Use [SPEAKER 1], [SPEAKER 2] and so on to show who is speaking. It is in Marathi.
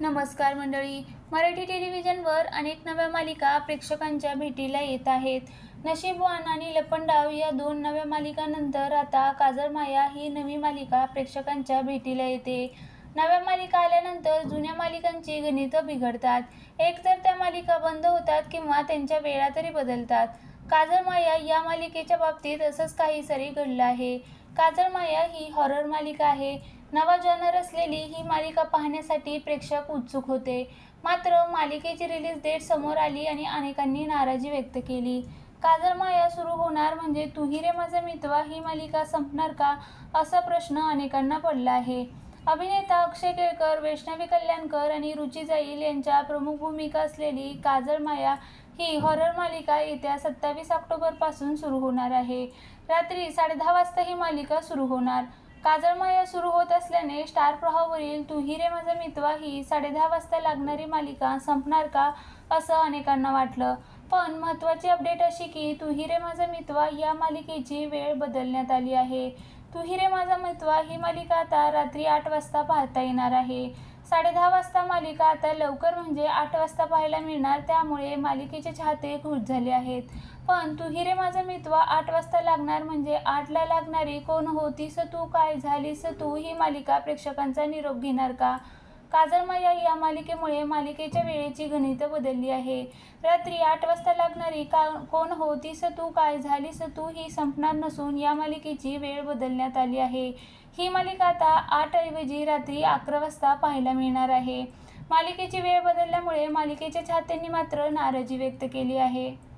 [SPEAKER 1] नमस्कार मंडळी. मराठी टेलिव्हिजनवर अनेक नव्या मालिका प्रेक्षकांच्या भेटीला येत आहेत. नशीबवान आणि लपंडाव या दोन नव्या मालिकांनंतर आता काजळ माया ही नवी मालिका प्रेक्षकांच्या भेटीला येते. नव्या मालिका आल्यानंतर जुन्या मालिकांची गणितं बिघडतात. एकतर त्या मालिका बंद होतात किंवा त्यांच्या वेळा तरी बदलतात. काजळ माया या मालिकेच्या बाबतीत असंच काहीसरी घडलं आहे. काजरमाया ही हॉरर मालिका आहे. नवा जॉनर असलेली ही मालिका पाहण्यासाठी प्रेक्षक उत्सुक होते. मात्र मालिकेची रिलीज डेट समोर आली आणि अनेकांनी नाराजी व्यक्त केली. काजळ माया सुरू होणार म्हणजे तुही रे माझा मितवा ही मालिका संपणार का? असा प्रश्न अनेकांना पडला आहे. अभिनेता अक्षय केळकर वैष्णवी कल्याणकर आणि रुची जाईल यांच्या प्रमुख भूमिका असलेली काजळ माया ही हॉरर मालिका येत्या सत्तावीस ऑक्टोबरपासून सुरू होणार आहे. रात्री साडेदहा वाजता ही मालिका सुरू होणार. काजळमय सुरू होत असल्याने स्टार प्रवाहावरील तू हिरे माझा मितवा ही साडेदहा वाजता लागणारी मालिका संपणार का असं अनेकांना वाटलं. पण महत्त्वाची अपडेट अशी की तू हिरे माझा मितवा या मालिकेची वेळ बदलण्यात आली आहे. तू हिरे माझा मितवा ही मालिका आता रात्री आठ वाजता पाहता येणार आहे. साडेदहा वाजता मालिका आता लवकर म्हणजे आठ वाजता पाहायला मिळणार त्यामुळे मालिकेचे चाहते खुश झाले आहेत. पण तू हिरे माझा मितवा आठ वाजता लागणार म्हणजे आठला लागणारी कोण होतीस तू काय झालीस तू ही मालिका प्रेक्षकांचा निरोप घेणार का? काजळमाया या मालिकेमुळे मालिकेच्या वेळेची गणितं बदलली आहे. रात्री आठ वाजता लागणारी का कोण होतीस तू काय झालीस तू ही संपणार नसून या मालिकेची वेळ बदलण्यात आली आहे. ही मालिका आता आठ ऐवजी रात्री अकरा वाजता पाहायला मिळणार आहे. मालिकेची वेळ बदलल्यामुळे मालिकेच्या चाहत्यांनी मात्र नाराजी व्यक्त केली आहे.